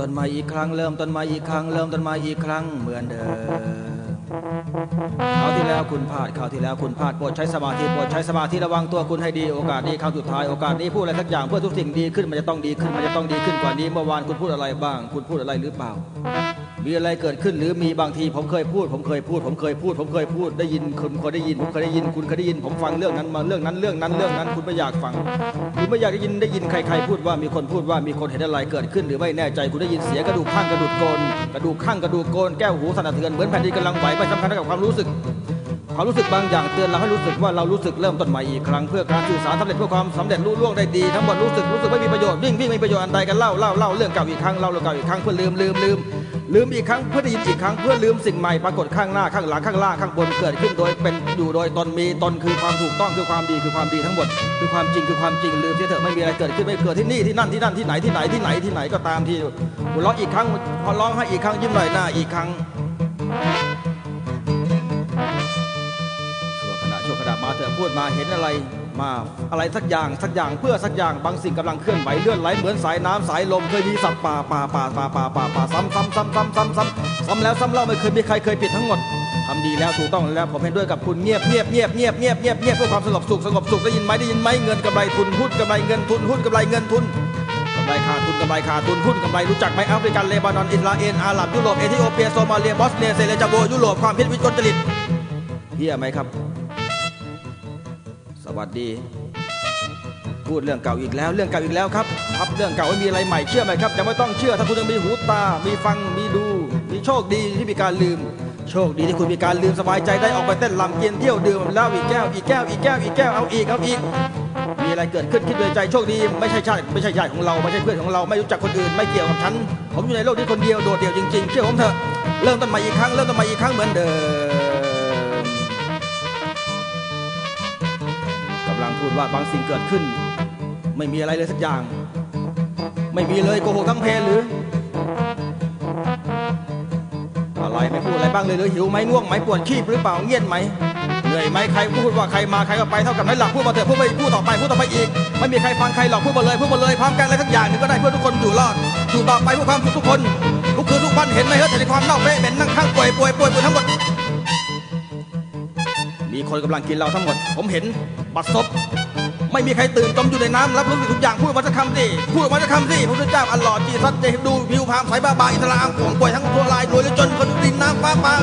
ต้นใหม่อีกครั้ง เริ่มต้นใหม่อีกครั้ง เริ่มต้นใหม่อีกครั้งเหมือนเดิมคราวที่แล้วคุณพลาดคราวที่แล้วคุณพลาดโปรดใช้สมาธิโปรดใช้สมาธิระวังตัวคุณให้ดีโอกาสนี้ครั้งสุดท้ายโอกาสนี้พูดอะไรสักอย่างเพื่อทุกสิ่งดีขึ้นมันจะต้องดีขึ้นมันจะต้องดีขึ้นกว่านี้เมื่อวานคุณพูดอะไรบ้าง คุณพูดอะไรหรือเปล่า มีอะไรเกิดขึ้นหรือมีบางทีผมเคยพูด ผมเคยพูด ผมเคยพูด ผมเคยพูดได้ยินคุณเคยได้ยิน ผมเคยได้ยินคุณเคยได้ยิน ผมฟังเรื่องนั้นมาเรื่องนั้นเรื่องนั้นเรื่องนั้น คุณไม่อยากฟังคุณไม่อยากได้ยินได้ยินใครๆพูดว่ามีคนพูดว่ามีคนเห็นอะไรเกิดขึ้น หรือไม่แน่ใจคุณได้ยินเสียงกระดูกข้างกระดูกโกนกระดูกข้างกระดูกโกนแก้วหูสั่นสะเทือนเหมือนแผ่นดินกำลังไหวไปสำคัญกับความรู้สึก ความรู้สึกบางอย่างเตือนเราให้รู้สึกว่าเรารู้สึกเริ่มต้นใหม่อีกครั้งเพื่อการสื่อสารสำเร็จเพื่อความสำเร็จรุ่ล่วงได้ดีทั้งหมดรู้สึกรู้สึกไม่มีประโยชน์วิ่งวิ่งไม่มีประโยชน์อันใดกันเล่าเล่าเล่าเรื่องเก่าอีกครั้งเล่าเรื่องเก่าอีกครั้งเพื่อลืมลืมลืมลืมอีกครั้งเพื่อได้ยินอีกครั้งเพื่อลืมสิ่งใหม่ปรากฏข้างหน้าข้างหลังข้างล่างข้างบนเกิดขึ้นโดยเป็นอยู่โดยตนมีตนคือความถูกต้องคือความดีคือความดีทั้งหมดคือความจริงคือความจริงลืมเสียเถอะไม่มีอะไรเกิดขึ้นไม่เกิดที่นี่ที่นั่นที่นั่นที่ไหนที่ไหนที่ไหนที่ไหนก็ตามที่หัวเราะอีกครั้งพอร้องให้อีกครั้งยิ้มหน่อยหน้าอีกครั้ง มาเถอะพูดมาเห็นอะไร มาอะไรสักอย่างสักอย่างเพื่อสักอย่างบางสิ่งกำลังเคลื่อนไหวเลื่อนไหลเหมือนสายน้ำสายลมเคยมีสัตว์ป่าป่าป่าป่าป่าป่าป่าซ้ำซ้ำซ้ำซ้ำซ้ำซ้ำซ้ำแล้วซ้ำเล่าไม่เคยมีใครเคยผิดทั้งหมดทำดีแล้วถูกต้องแล้วผมเห็นด้วยกับคุณเงียบเงียบเงียบเงียบเงียบเงียบเงียบเพื่อความสงบสุขสงบสุขได้ยินไหมได้ยินไหมเงินกำไรทุนหุ้นกำไรเงินทุนหุ้นกำไรเงินทุนกำไรขาดทุนกำไรขาดทุนหุ้นกำไรรู้จักไหมแอฟริกันเลบานอนอิสราเอลอาหรับยุโรปเอธิโอเปียโซมาเลียบอสเนียเซเลจาโบยุโรปความพิษวิกลจริตเฮียไหมครับ วัสดี พูดเรื่องเก่าอีกแล้ว เรื่องเก่าอีกแล้วครับครับเรื่องเก่าไม่มีอะไรใหม่เชื่อไหมครับยังไม่ต้องเชื่อถ้าคุณยังมีหูตา มีฟังมีดู มีโชคดีที่มีการลืม โชคดีที่คุณมีการลืมสบายใจได้ออกไปเต้นลำกินเที่ยวดื่มแล้วอีกแก้วอีกแก้วอีกแก้วอีกแก้วเอาอีกเอาอีกมีอะไรเกิดขึ้นคิดด้วยใจโชคดีไม่ใช่ชาติไม่ใช่ญาติของเราไม่ใช่เพื่อนของเราไม่รู้จักคนอื่นไม่เกี่ยวกับฉันผมอยู่ในโลกนี้คนเดียวโดดเดี่ยวจริงๆเชื่อผมเถอะเริ่มต้นใหม่อีกครั้งเริ่มต้นใหม่อีกครั้งเหมือนเดิม พูดว่าบางสิ่งเกิดขึ้น ไม่มีอะไรเลยสักอย่าง ไม่มีเลยโกหกทั้งเพลหรือ อะไรไม่พูดอะไรบ้างเลยหรือหิวไหมง่วงไหมปวดขี้หรือเปล่าเงียบไหมเหนื่อยไหมใครพูดว่าใครมาใครก็ไปเท่ากับนั้นหลักพูดมาเถอะพูดไปพูดต่อไปพูดต่อไปอีก ไม่มีใครฟังใครหรอกพูดมาเลยพูดมาเลยพร้อมกันอะไรสักอย่างหนึ่งก็ได้เพื่อทุกคนอยู่รอดอยู่ต่อไปเพื่อความสุขทุกคนทุกคืนทุกวันเห็นไหมเฮ้ยแต่ในความเน่าเฟะเหม็นนั่งข้างป่วยป่วยป่วยป่วยทั้งหมด มีคนกำลังกินเราทั้งหมด ผมเห็นบัดซบไม่มีใครตื่นจมอยู่ในน้ำรับรู้ทุกอย่างพูดมาสักคำสิพูดมาสักคำสิพระพุทธเจ้าอัลลอฮ์จีซัดเจดูผิวพามใสบ้าบาอิสลามของป่วยทั้งทั่วลายรวยจนคนดินน้ำฟ้าป่า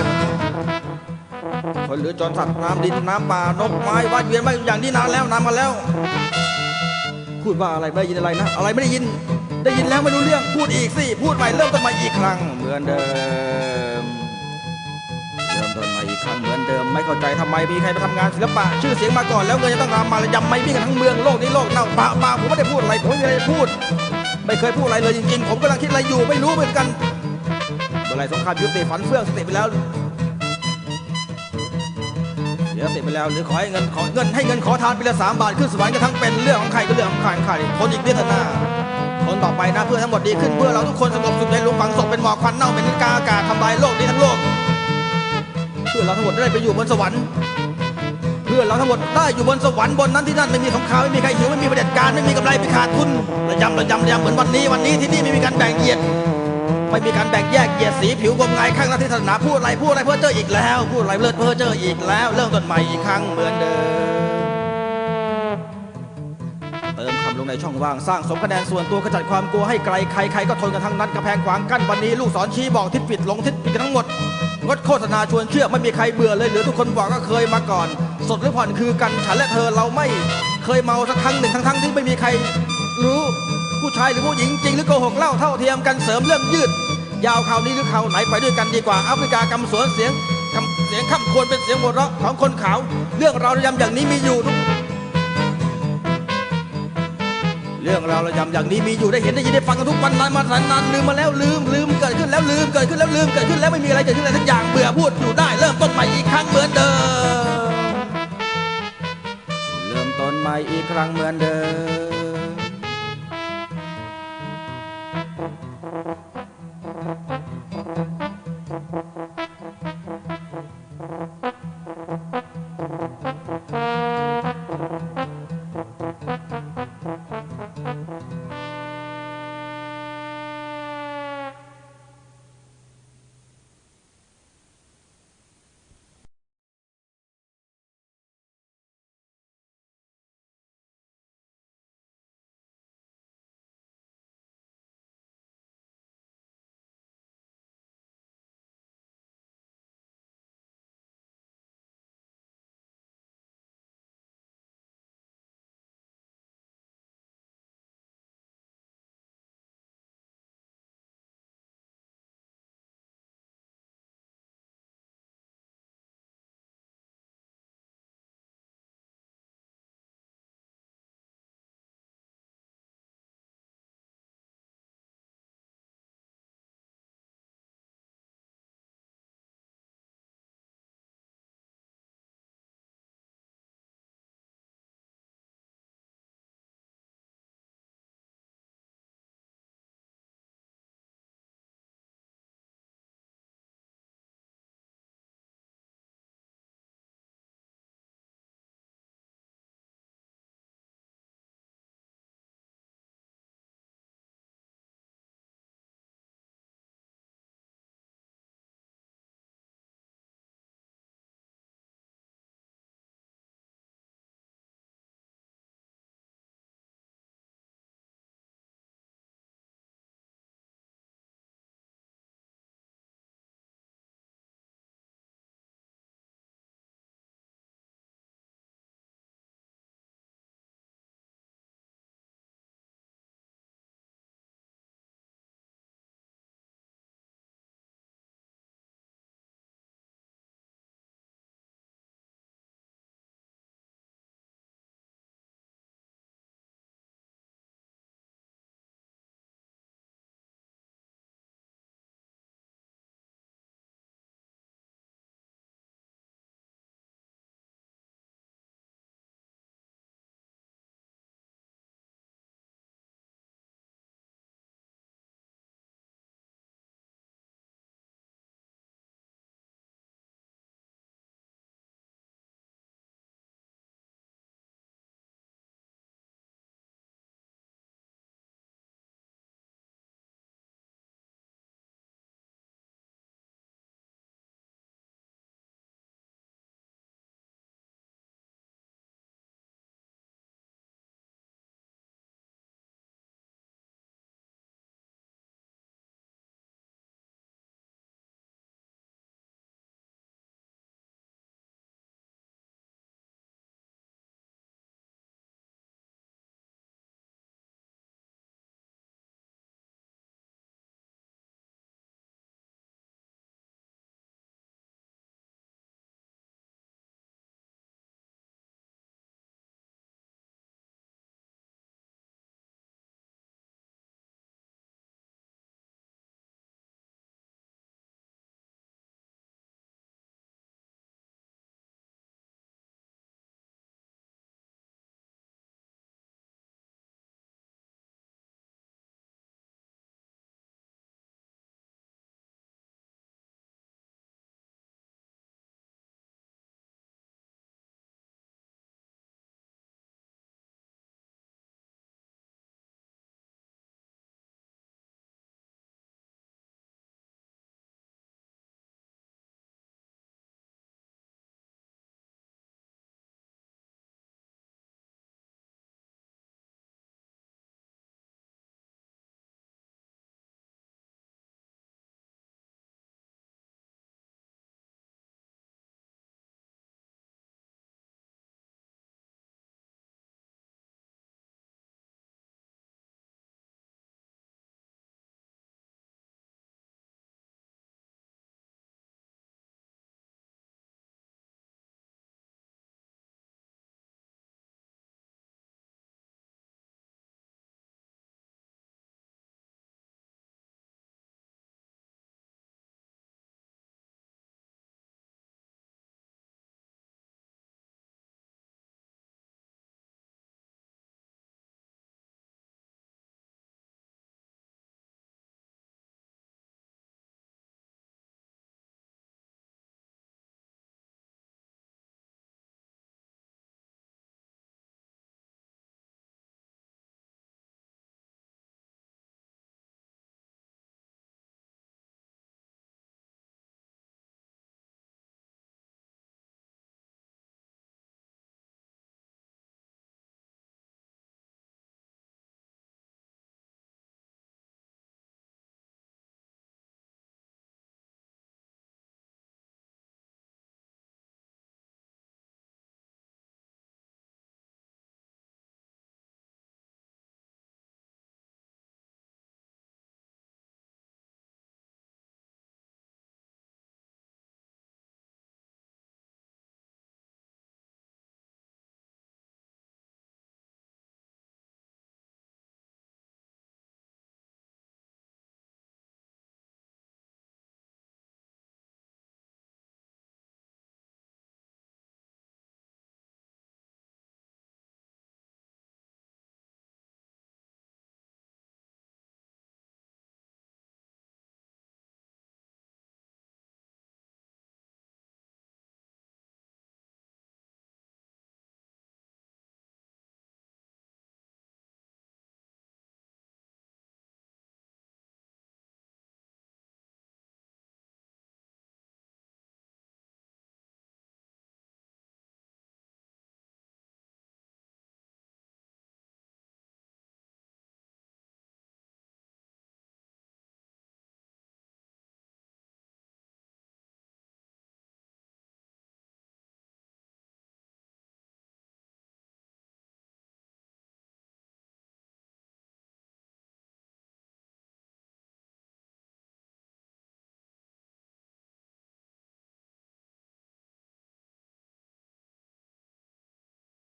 คนหรือจนสัตว์น้ำดินน้ำป่านกไม้ว่าดเวียนไมาอย่างนี้นานแล้วนานมาแล้ว พูดว่าอะไรไม่ได้ยินอะไรนะ อะไรไม่ได้ยิน ได้ยินแล้วไม่รู้เรื่องพูดอีกสิพูดใหม่เริ่มต้นใหม่อีกครั้งเหมือนเดิมเริ่มต้น กครั้งเหมือนเดิม ไม่เข้าใจทำไมมีใครมาทำงานศิลปะ ชื่อเสียงมาก่อนแล้วเงินจะต้องตามมาแล้วยำไม่วิ่กันทั้งเมืองโลกนี้โลกเน่าปะปะผมไม่ได้พูดอะไรผมไม่ไรจะพูด ไม่เคยพูดอะไรเลยจริงๆ ผมกำลังคิดอะไรอยู่ไม่รู้เหมือนกันเมื่อไรสงครามยุติฝันเฟื่องสติไปแล้วเสียสติไปแล้วหรือขอให้เงินขอเงินให้เงินขอทานปีละสามบาทขึ้นสวรรค์ก็ทั้งเป็นเรื่องของใครก็เรื่องของใครใครคนอีกเดือนหน้าคนต่อไปนะเพื่อทั้งหมดดีขึ้นเพื่อเราทุกคนสงบสุขในหลุมฝังศพเป็นหมอกควันเน่าเป็นกาอากาศทำลายโลกนี้ทั้งโลก พื่อเราทั้งหมดได้ไปอยู่บนสวรรค์ เพื่อเราทั้งหมดได้อยู่บนสวรรค์บนนั้นที่นั่นไม่มีสงครามไม่มีใครหิวไม่มีประเด็จการไม่มีกำไรไม่ขาดทุนระยำระยำระยำเหมือนวันนี้วันนี้ที่นี่ไม่มีการแบ่งเหยียดไม่มีการแบ่งแยกเหยียดสีผิวกลมงายข้างหน้าที่ศาสนาพูดอะไรพูดอะไรเพื่อเจออีกแล้ว พูดอะไรเลิศเพื่อเจออีกแล้ว เริ่มต้นใหม่อีกครั้งเหมือนเดิม ลงในช่องว่างสร้างสมคะแนนส่วนตัวขจัดความกลัวให้ไกลใครใครก็ทนกันทั้งนั้นกระแพงขวางกั้นวันนี้ลูกศรชี้บอกทิศผิดหลงทิศผิดทั้งหมดงดโฆษณาชวนเชื่อไม่มีใครเบื่อเลยหรือทุกคนบอกก็เคยมาก่อน สดหรือผ่อนคือกันฉันและเธอเราไม่เคยเมาสักครั้งหนึ่งทั้งทั้งที่ไม่มีใครรู้ผู้ชายหรือผู้หญิงจริงหรือโกหกเล่าเท่าเทียมกันเสริมเรื่องยืด ยาวข่าวนี้หรือข่าวไหนไปด้วยกันดีกว่าแอฟริกากำสวนเสียงเสียงข้ามควรเป็นเสียงหัวเราะของคนขาว เรื่องราวระยำอย่างนี้มีอยู่ทุก เรื่องราวเรายำอย่างนี้มีอยู่ได้เห็นได้ยินได้ฟังกันทุกวันนานมาแสนนานลืมมาแล้วลืมลืมเกิดขึ้นแล้วลืมเกิดขึ้นแล้วลืมเกิดขึ้นแล้วไม่มีอะไรเกิดขึ้นอะไรสักอย่างเบื่อพูดอยู่ได้เริ่มต้นใหม่อีกครั้งเหมือนเดิม เริ่มต้นใหม่อีกครั้งเหมือนเดิม